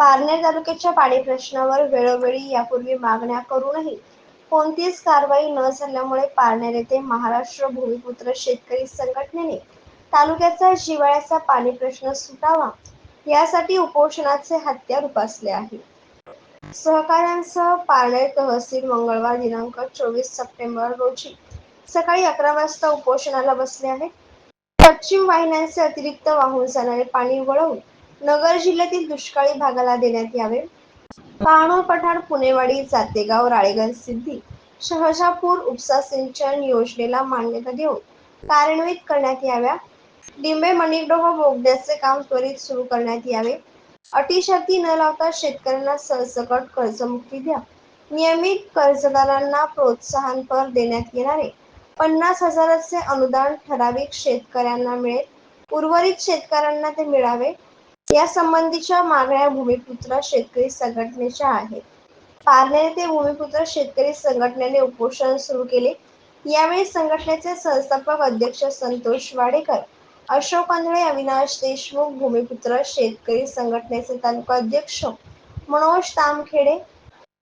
पारनेर तालुक्याच्या पाणी प्रश्नावर वेळोवेळी यापूर्वी मागण्या करूनही कोणतीच कारवाई न झाल्यामुळे पारनेर येथे महाराष्ट्र भूमिपुत्र शेतकरी संघटनेने तालुक्याचा जिवाळ्याचा पाणी प्रश्न सुटावा यासाठी उपोषणाचे हत्यार उपासले आहे. सहकाऱ्यांसह पारनेर तहसील मंगळवार दिनांक चोवीस सप्टेंबर रोजी सकाळी अकरा वाजता उपोषणाला बसले आहेत. पश्चिम वाहिन्यांचे अतिरिक्त वाहून जाणारे पाणी वळवून नगर जिल्ह्यातील दुष्काळी भागाला देण्यात यावे. पाणू पठार पुणेवाडी जातेगाव राळेगण सिद्धी शहजापूर उपसा सिंचन योजनेला मान्यता देऊन कार्यान्वित करण्यात याव्या. डिंबे मणिकडोह बोगद्याचे काम त्वरित सुरू करण्यात यावे. अटीशर्ती न लावता शेतकऱ्यांना सरसकट कर्जमुक्ती द्या. नियमित कर्जदारांना प्रोत्साहनपर देण्यात येणारे पन्नास हजाराचे अनुदान ठराविक शेतकऱ्यांना मिळेल. उर्वरित शेतकऱ्यांना ते मिळावे. या संबंधीच्या मागण्या भूमिपुत्र शेतकरी संघटनेच्या आहेत. पारनेर येथे भूमिपुत्र शेतकरी संघटनेने उपोषण सुरू केले. यावेळी संघटनेचे संस्थापक अध्यक्ष संतोष वाडेकर अशोक आंधळे अविनाश देशमुख भूमिपुत्र शेतकरी संघटनेचे तालुका अध्यक्ष मनोज तामखेडे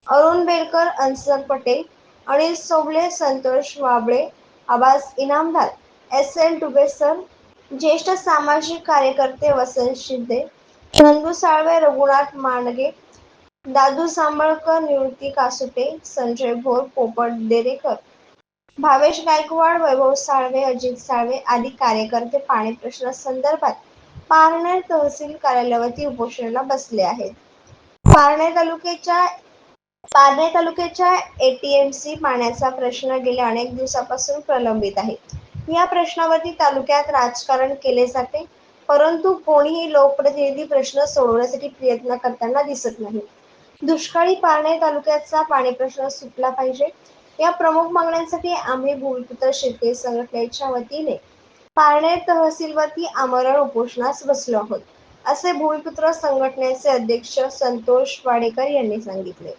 अरुण बेलकर अन्सर पटेल अनिल सोबले संतोष वाबळे आबास इनामदार एस एल डुबेसर ज्येष्ठ सामाजिक कार्यकर्ते वसंत शिंदे नंदू साळवे रघुनाथ मांडगे दादू सांबळकर निवृत्ती कासुटे संजय भोर पोपट देरेकर भावेश गायकवाड वैभव साळवे अजित साळवे आदी कार्यकर्ते पाणी प्रश्नासंदर्भात पारनेर तहसील कार्यालयावरती उपोषणाला बसले आहेत. पारनेर तालुक्याच्या पारनेर तालुक्याच्या एटीएमसी पाण्याचा प्रश्न गेल्या अनेक दिवसापासून प्रलंबित आहे. या प्रश्नावरती तालुक्यात राजकारण केले जाते. परंतु कोणीही लोकप्रतिनिधी प्रश्न सोडवण्यासाठी प्रयत्न करताना दिसत नाही. दुष्काळी पारणे तालुक्याचा पाणी प्रश्न सुटला पाहिजे. या प्रमुख मागण्यांसाठी आम्ही भूमिपुत्र शेतकरी संघटनेच्या वतीने पारणे तहसीलवरती आमरण उपोषणास बसलो आहोत असे भूमिपुत्र संघटनेचे अध्यक्ष संतोष वाडेकर यांनी सांगितले.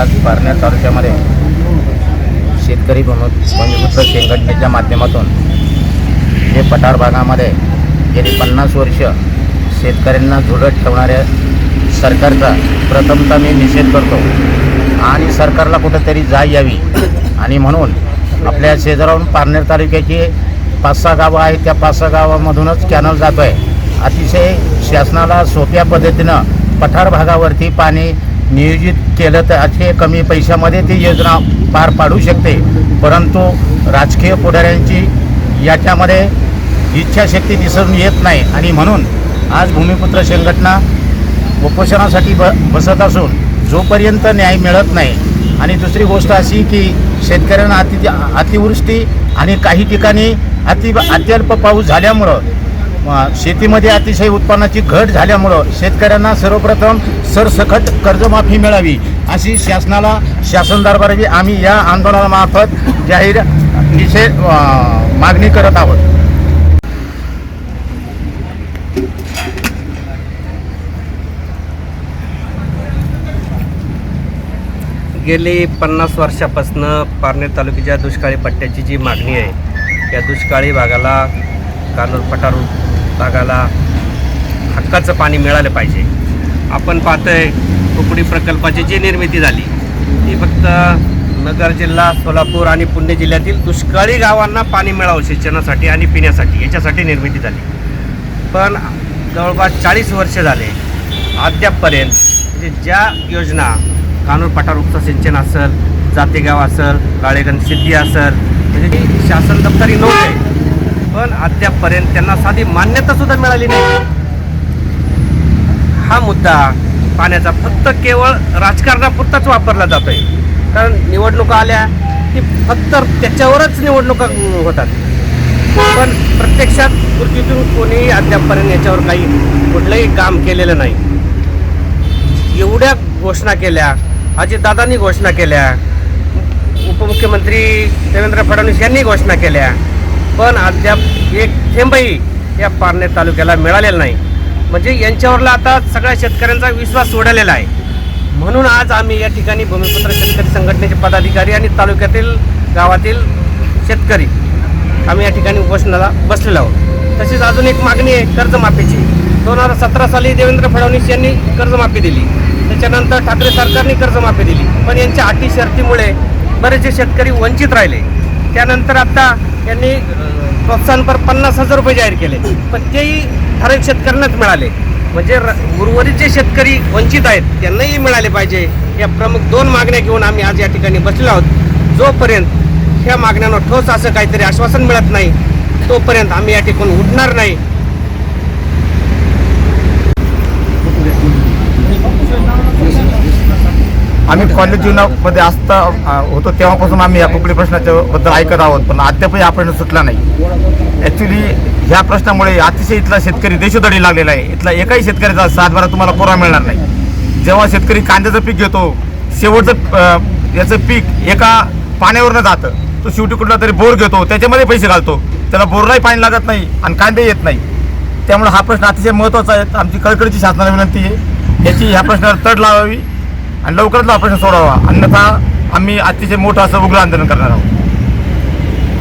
आज पारनेर तालुक्यामध्ये शेतकरी भूमी भूमिपुत्र संघटनेच्या माध्यमातून जे पठार भागामध्ये गेली पन्नास वर्ष शेतकऱ्यांना झुडत ठेवणाऱ्या सरकारचा प्रथमतः मी निषेध करतो आणि सरकारला कुठंतरी जाय यावी. आणि म्हणून आपल्या शेजारावरून पारनेर तालुक्याची पाच सहा गावं आहेत. त्या पाच सहा गावामधूनच कॅनल जातो आहे अतिशय शासनाला सोप्या पद्धतीनं पठार भागावरती पाणी नियोजित केलं तर अतिशय कमी पैशामध्ये ती योजना पार पाडू शकते. परंतु राजकीय पुढाऱ्यांची याच्यामध्ये इच्छाशक्ती दिसून येत नाही. आणि म्हणून आज भूमिपुत्र संघटना उपोषणासाठी ब बसत असून जोपर्यंत न्याय मिळत नाही. आणि दुसरी गोष्ट अशी की शेतकऱ्यांना अति अतिवृष्टी आणि काही ठिकाणी अति अत्यल्प पाऊस झाल्यामुळं शेतीमध्ये अतिशय उत्पन्नाची घट झाल्यामुळं शेतकऱ्यांना सर्वप्रथम सरसकट कर्जमाफी मिळावी अशी शासनाला शासन दरबाराची आम्ही या आंदोलनामार्फत जाहीर निषेध मागणी करत आहोत. गेली पन्नास वर्षापासून पारनेर तालुक्याच्या दुष्काळी पट्ट्याची जी मागणी आहे त्या दुष्काळी भागाला कानूर पठार भागाला हक्काचं पाणी मिळालं पाहिजे. आपण पाहतोय कुकडी प्रकल्पाची जी निर्मिती झाली ती फक्त नगर जिल्हा सोलापूर आणि पुणे जिल्ह्यातील दुष्काळी गावांना पाणी मिळावं सिंचनासाठी आणि पिण्यासाठी याच्यासाठी निर्मिती झाली. पण जवळपास चाळीस वर्ष झाले अद्यापपर्यंत म्हणजे ज्या योजना कानूर पठार सिंचन असेल जातेगाव असेल काळेगण सिद्धी असेल म्हणजे शासन दप्तरी नव्हते पण अद्यापपर्यंत त्यांना साधी मान्यता सुद्धा मिळाली नाही. हा मुद्दा पाण्याचा फक्त केवळ राजकारणापुरताच वापरला जातोय. कारण निवडणुका आल्या की फक्त त्याच्यावरच निवडणुका होतात. पण प्रत्यक्षात कृतीतून कोणीही अद्यापपर्यंत याच्यावर काही कुठलंही काम केलेलं नाही. एवढ्या घोषणा केल्या अजितदादांनी घोषणा केल्या उपमुख्यमंत्री देवेंद्र फडणवीस यांनी घोषणा केल्या. पण अद्याप एक थेंबही या पारनेर तालुक्याला मिळालेला नाही. म्हणजे यांच्यावरला आता सगळ्या शेतकऱ्यांचा विश्वास सोडलेला आहे. म्हणून आज आम्ही या ठिकाणी भूमिपुत्र शेतकरी संघटनेचे पदाधिकारी आणि तालुक्यातील गावातील शेतकरी आम्ही या ठिकाणी उपोषणाला बसलेलो आहोत. तसेच अजून एक मागणी आहे कर्जमाफीची. दोन हजार सतरा साली देवेंद्र फडणवीस यांनी कर्जमाफी दिली. त्याच्यानंतर ठाकरे सरकारने कर्जमाफी दिली. पण यांच्या अटी शर्तीमुळे बरेचसे शेतकरी वंचित राहिले. त्यानंतर आता यांनी प्रोत्साहनपर पन्नास हजार रुपये जाहीर केले. पण तेही ठराविक शेतकऱ्यांनाच मिळाले. म्हणजे र- उर्वरित जे शेतकरी वंचित आहेत त्यांनाही मिळाले पाहिजे. या प्रमुख दोन मागण्या घेऊन आम्ही आज या ठिकाणी बसलेलो आहोत. जोपर्यंत ह्या मागण्यांना ठोस असं काहीतरी आश्वासन मिळत नाही तोपर्यंत आम्ही या ठिकाणी उठणार नाही. आम्ही कॉलेज जीवनामध्ये असता होतो तेव्हापासून आम्ही या कुकडी प्रश्नाच्या बद्दल ऐकत आहोत पण अद्यापही हा प्रश्न सुटला नाही. ॲक्च्युली ह्या प्रश्नामुळे अतिशय इथला शेतकरी देशोधडी लागलेला आहे. इथला एकाही शेतकऱ्याचा सातबारा तुम्हाला पुरा मिळणार नाही. जेव्हा शेतकरी कांद्याचं पीक घेतो शेवटचं याचं पीक एका पाण्यावरनं जातं. तो शेवटी कुठला तरी बोर घेतो त्याच्यामध्ये पैसे घालतो. त्याला बोरलाही पाणी लागत नाही आणि कांदे येत नाही. त्यामुळे हा प्रश्न अतिशय महत्त्वाचा आहे. आमची कळकळीची शासनाला विनंती आहे. याची ह्या प्रश्नावर तड लावावी. आणि लवकरच ऑपरेशन सोडावा. अन्यथा आम्ही अतिशय मोठं असं उग्र आंदोलन करणार आहोत.